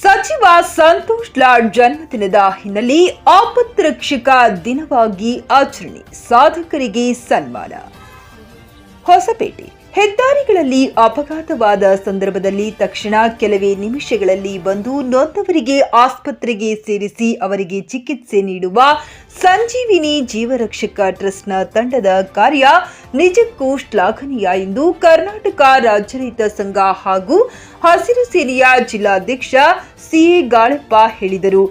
ಸಚಿವ ಸಂತೋಷ್ ಲಾಡ್ ಜನ್ಮದಿನದ ಹಿನ್ನೆಲೆ ಆಪತ್ರಕ್ಷಕ ದಿನವಾಗಿ ಆಚರಣೆ ಸಾಧಕರಿಗೆ ಸನ್ಮಾನ. ಹೊಸಪೇಟೆ ಹೆದ್ದಾರಿಗಳಲ್ಲಿ ಅಪಘಾತವಾದ ಸಂದರ್ಭದಲ್ಲಿ ತಕ್ಷಣ ಕೆಲವೇ ನಿಮಿಷಗಳಲ್ಲಿ ಬಂದು ನೊಂದವರಿಗೆ ಆಸ್ಪತ್ರೆಗೆ ಸೇರಿಸಿ ಅವರಿಗೆ ಚಿಕಿತ್ಸೆ ನೀಡುವ ಸಂಜೀವಿನಿ ಜೀವರಕ್ಷಕ ಟ್ರಸ್ಟ್ನ ತಂಡದ ಕಾರ್ಯ ನಿಜಕ್ಕೂ ಶ್ಲಾಘನೀಯ ಎಂದು ಕರ್ನಾಟಕ ರಾಜ್ಯ ರೈತ ಸಂಘ ಹಾಗೂ ಹಸಿರು ಸೇನೆಯ ಜಿಲ್ಲಾಧ್ಯಕ್ಷ ಸಿಎ ಗಾಳಪ್ಪ ಹೇಳಿದರು.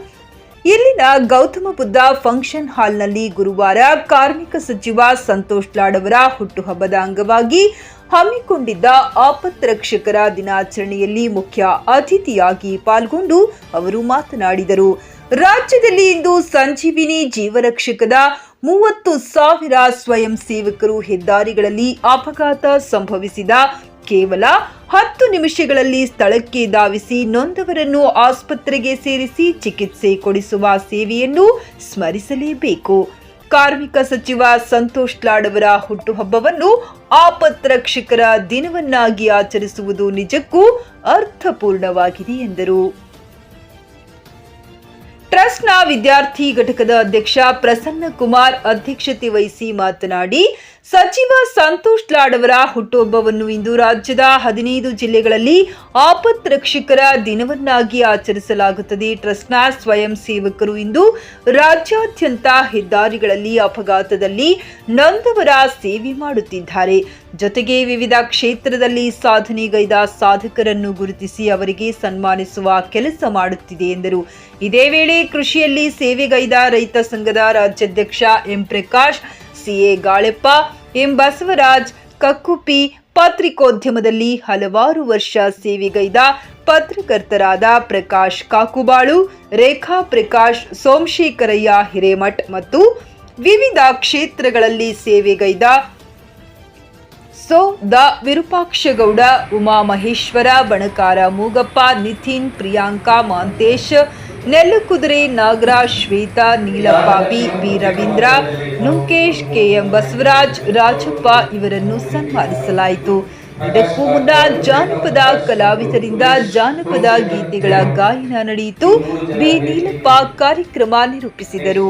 ಇಲ್ಲಿನ ಗೌತಮ ಬುದ್ಧ ಫಂಕ್ಷನ್ ಹಾಲ್ನಲ್ಲಿ ಗುರುವಾರ ಕಾರ್ಮಿಕ ಸಚಿವ ಸಂತೋಷ್ ಲಾಡ್ ಹುಟ್ಟುಹಬ್ಬದ ಅಂಗವಾಗಿ ಹಮ್ಮಿಕೊಂಡಿದ್ದ ಆಪತ್ರಕ್ಷಕರ ದಿನಾಚರಣೆಯಲ್ಲಿ ಮುಖ್ಯ ಅತಿಥಿಯಾಗಿ ಪಾಲ್ಗೊಂಡು ಅವರು ಮಾತನಾಡಿದರು. ರಾಜ್ಯದಲ್ಲಿ ಇಂದು ಸಂಜೀವಿನಿ ಜೀವರಕ್ಷಕದ ಮೂವತ್ತು ಸಾವಿರ ಸ್ವಯಂ ಸೇವಕರು ಹೆದ್ದಾರಿಗಳಲ್ಲಿ ಅಪಘಾತ ಸಂಭವಿಸಿದ. ಕೇವಲ ಹತ್ತು ನಿಮಿಷಗಳಲ್ಲಿ ಸ್ಥಳಕ್ಕೆ ಧಾವಿಸಿ ನೊಂದವರನ್ನು ಆಸ್ಪತ್ರೆಗೆ ಸೇರಿಸಿ ಚಿಕಿತ್ಸೆ ಕೊಡಿಸುವ ಸೇವೆಯನ್ನು ಸ್ಮರಿಸಲೇಬೇಕು. ಕಾರ್ಮಿಕ ಸಚಿವ ಸಂತೋಷ್ ಲಾಡ್ ಅವರ ಹುಟ್ಟುಹಬ್ಬವನ್ನು ಆಪತ್ರಕ್ಷಕರ ದಿನವನ್ನಾಗಿ ಆಚರಿಸುವುದು ನಿಜಕ್ಕೂ ಅರ್ಥಪೂರ್ಣವಾಗಿದೆ ಎಂದರು. ಟ್ರಸ್ಟ್ನ ವಿದ್ಯಾರ್ಥಿ ಘಟಕದ ಅಧ್ಯಕ್ಷ ಪ್ರಸನ್ನ ಕುಮಾರ್ ಅಧ್ಯಕ್ಷತೆ ವಹಿಸಿ ಮಾತನಾಡಿ ಸಚಿವ ಸಂತೋಷ್ ಲಾಡ್ ಅವರ ಹುಟ್ಟುಹಬ್ಬವನ್ನು ಇಂದು ರಾಜ್ಯದ ಹದಿನೈದು ಜಿಲ್ಲೆಗಳಲ್ಲಿ ಆಪತ್ ರಕ್ಷಕರ ದಿನವನ್ನಾಗಿ ಆಚರಿಸಲಾಗುತ್ತದೆ. ಟ್ರಸ್ಟ್ನ ಸ್ವಯಂ ಸೇವಕರು ಇಂದು ರಾಜ್ಯಾದ್ಯಂತ ಹೆದ್ದಾರಿಗಳಲ್ಲಿ ಅಪಘಾತದಲ್ಲಿ ನೊಂದವರ ಸೇವೆ ಮಾಡುತ್ತಿದ್ದಾರೆ. ಜೊತೆಗೆ ವಿವಿಧ ಕ್ಷೇತ್ರದಲ್ಲಿ ಸಾಧನೆಗೈದ ಸಾಧಕರನ್ನು ಗುರುತಿಸಿ ಅವರಿಗೆ ಸನ್ಮಾನಿಸುವ ಕೆಲಸ ಮಾಡುತ್ತಿದೆ ಎಂದರು. ಇದೇ ವೇಳೆ ಕೃಷಿಯಲ್ಲಿ ಸೇವೆಗೈದ ರೈತ ಸಂಘದ ರಾಜ್ಯಾಧ್ಯಕ್ಷ M Prakash CA Galeppa M Basavaraj Kakkuppi ಪತ್ರಿಕೋದ್ಯಮದಲ್ಲಿ ಹಲವಾರು ವರ್ಷ ಸೇವೆಗೈದ ಪತ್ರಕರ್ತರಾದ ಪ್ರಕಾಶ್ ಕಾಕುಬಾಳು, ರೇಖಾ ಪ್ರಕಾಶ್, ಸೋಮಶೇಖರಯ್ಯ ಹಿರೇಮಠ್ ಮತ್ತು ವಿವಿಧ ಕ್ಷೇತ್ರಗಳಲ್ಲಿ ಸೇವೆಗೈದ ಸೋ the Virupakshagowda, Uma Maheshwara, Banakara Moogappa, Nitin, Priyanka, Mantesh Nellukudure Nagaraj Shweta Neelappa B B Ravindra Nunkesh KM Basavaraj Rajappa ಇವರನ್ನು ಸನ್ಮಾನಿಸಲಾಯಿತು. ಇದಕ್ಕೂ ಮುನ್ನ ಜಾನಪದ ಕಲಾವಿದರಿಂದ ಜಾನಪದ ಗೀತೆಗಳ ಗಾಯನ ನಡೆಯಿತು. ಬಿ ನೀಲಪ್ಪ ಕಾರ್ಯಕ್ರಮ ನಿರೂಪಿಸಿದರು.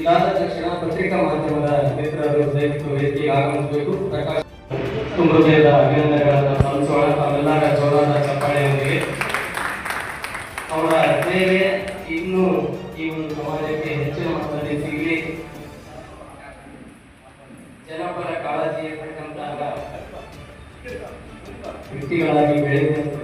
ಇದಾದ ತಕ್ಷಣ ಪತ್ರಿಕಾ ಮಾಧ್ಯಮದ ಮಿತ್ರರು ದಯವಿಟ್ಟು ವೇದಿಕೆಗೆ ಆಗಮಿಸಬೇಕು. ಪ್ರಕಾಶ್ ತುಂಬ ಅಭಿನಂದನೆಗಳನ್ನು ಸಲ್ಲಿಸೋಣ. ತಾವೆಲ್ಲರ ಜೋರಾದ ಚಪ್ಪಾಳೆಯೊಂದಿಗೆ. ಅವರ ಸೇವೆ ಇನ್ನೂ ಈ ಒಂದು ಸಮಾಜಕ್ಕೆ ಹೆಚ್ಚಿನ ಮಟ್ಟದಲ್ಲಿ ಸಿಗಲಿ. ಜನಪರ ಕಾಳಜಿ ಇರ್ತಕ್ಕಂತಹ ವ್ಯಕ್ತಿಗಳಾಗಿ ಬೆಳೆದಿರ್ತಕ್ಕಂಥ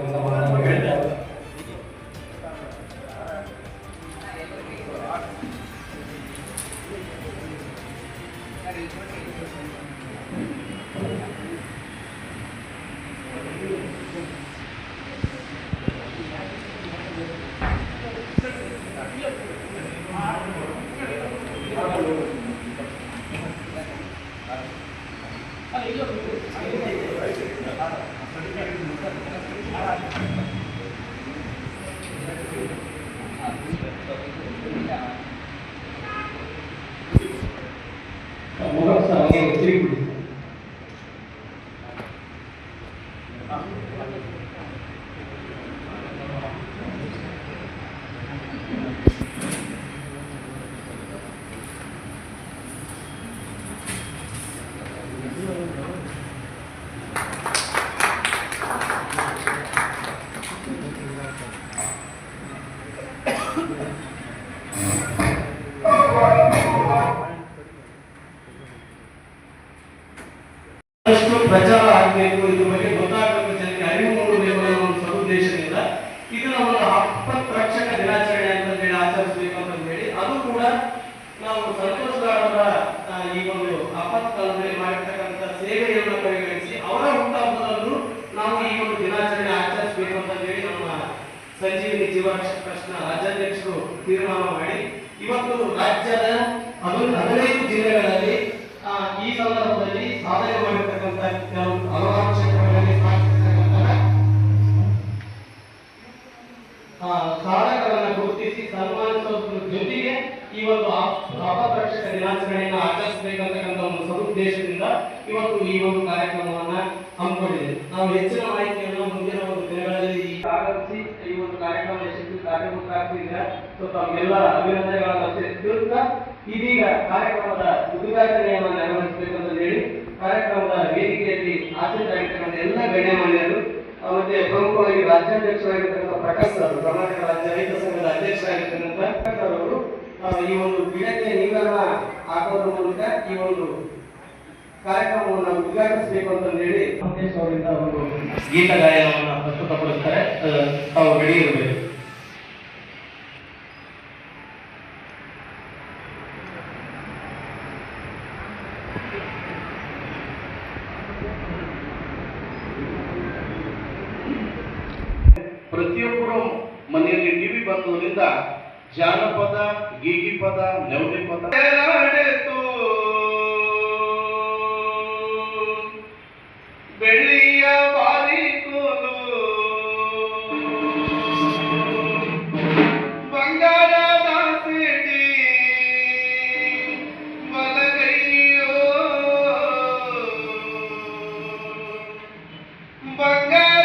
ಇದನ್ನ ಒಂದು ಆಪತ್ ರಕ್ಷಕ ದಿನಾಚರಣೆ ಅಂತ ಹೇಳಿ ಆಚರಿಸಬೇಕು ಅಂತ ಹೇಳಿ ಅದು ಕೂಡ ನಾವು ಸಂತೋಷ್ ಆ, ಈ ಒಂದು ಆಪತ್ ಕಾಲದಲ್ಲಿ ಮಾಡಿರ್ತಕ್ಕಂಥ ಸೇವೆಯನ್ನು ಪರಿಗಣಿಸಿ ಅವರ ಹುಟ್ಟುಹಬ್ಬದಂದು ನಾವು ಈ ಒಂದು ದಿನಾಚರಣೆ ಆಚರಿಸಬೇಕು ಅಂತ ಹೇಳಿ ನಮ್ಮ ಸಂಜೀವಿನಿ ಜೀವರಕ್ಷಕ ಟ್ರಸ್ಟ್ನ ರಾಜ್ಯಾಧ್ಯಕ್ಷರು ತೀರ್ಮಾನ ಮಾಡಿ. ಇವತ್ತು ರಾಜ್ಯದ ಹದಿನೈದು ಜಿಲ್ಲೆಗಳಲ್ಲಿ ಈ ಸಂದರ್ಭದಲ್ಲಿ ಸಾಧನೆ ಮಾಡಿರ್ತಕ್ಕಂಥ ಕೆಲವು ಹಲವಾರು ಕ್ಷೇತ್ರಗಳಲ್ಲಿ ಸಾಧಿಸಿರ್ತಕ್ಕಂತಹ ಆ, ಸಾಧಕರನ್ನ ಗುರುತಿಸಿ ಸನ್ಮಾನಿಸೋದ್ರ ಜೊತೆಗೆ ಈ ಒಂದು ದಿನಾಚರಣೆ ದಿನಾಚರಣೆಯನ್ನು ಆಚರಿಸಬೇಕಂತಕ್ಕಂಥ ಒಂದು ಸದುದ್ದೇಶದಿಂದ ಇವತ್ತು ಈ ಒಂದು ಕಾರ್ಯಕ್ರಮವನ್ನ ಹಮ್ಮಿಕೊಂಡಿದೆ ನಾವು ಹೆಚ್ಚಿನ ಮಾಹಿತಿಯನ್ನು ಮುಂದಿನ ಒಂದು ದಿನಗಳಲ್ಲಿ ಆಗಮಿಸಿ ಈ ಒಂದು ಕಾರ್ಯಕ್ರಮ ಯಶಸ್ವಿ ಕಾರ್ಯಕ್ರಮಕ್ಕಾಗ್ತಿದ್ದೀರಾ ಸೊ ತಮಗೆಲ್ಲ ಅಭಿನಂದನೆಗಳನ್ನು ತಿಳಿಸ್ತಾ ಇದೀಗ ಕಾರ್ಯಕ್ರಮದ ಉದ್ಘಾಟನೆಯನ್ನು ನೆರವೇರಿಸಬೇಕಂತ ಹೇಳಿ ಕಾರ್ಯಕ್ರಮದ ವೇದಿಕೆಯಲ್ಲಿ ಆಸಕ್ತರಾಗಿರ್ತಕ್ಕಂಥ ಎಲ್ಲ ಗಣ್ಯಮಾನ್ಯರು ಮತ್ತೆ ಪ್ರಮುಖವಾಗಿ ರಾಜ್ಯಾಧ್ಯಕ್ಷರಾಗಿರ್ತಕ್ಕಂಥ ಪ್ರಕಾಶ್ ಸರ್ ಕರ್ನಾಟಕ ರಾಜ್ಯ ರೈತ ಸಂಘದ ಅಧ್ಯಕ್ಷರಾಗಿರ್ತಕ್ಕಂಥ ಅವರು ಈ ಒಂದು ಗಿಡಕ್ಕೆ ನೀರನ್ನ ಹಾಕೋದ್ರ ಮೂಲಕ ಈ ಒಂದು ಕಾರ್ಯಕ್ರಮವನ್ನು ಉದ್ಘಾಟಿಸಬೇಕು ಅಂತ ಹೇಳಿ ಮಹೇಶ್ ಅವರಿಂದ ಒಂದು ಗೀತ ಗಾಯನವನ್ನು ಪ್ರಸ್ತುತಪಡಿಸ್ತಾರೆ. ತಾವು ರೆಡಿ ಇರಬೇಕು ಪ್ರತಿಯೊಬ್ಬರು ಮನೆಯಲ್ಲಿ ಟಿವಿ ಬಂದೋದ್ರಿಂದ ಜಾನಪದ ಗೀಗಿ ಪದ ನೆವಲಿ ಪದ ಬೆಳ್ಳಿಯ ಬಾರಿ ಬಂಗಾರದ ಬಂಗಾರ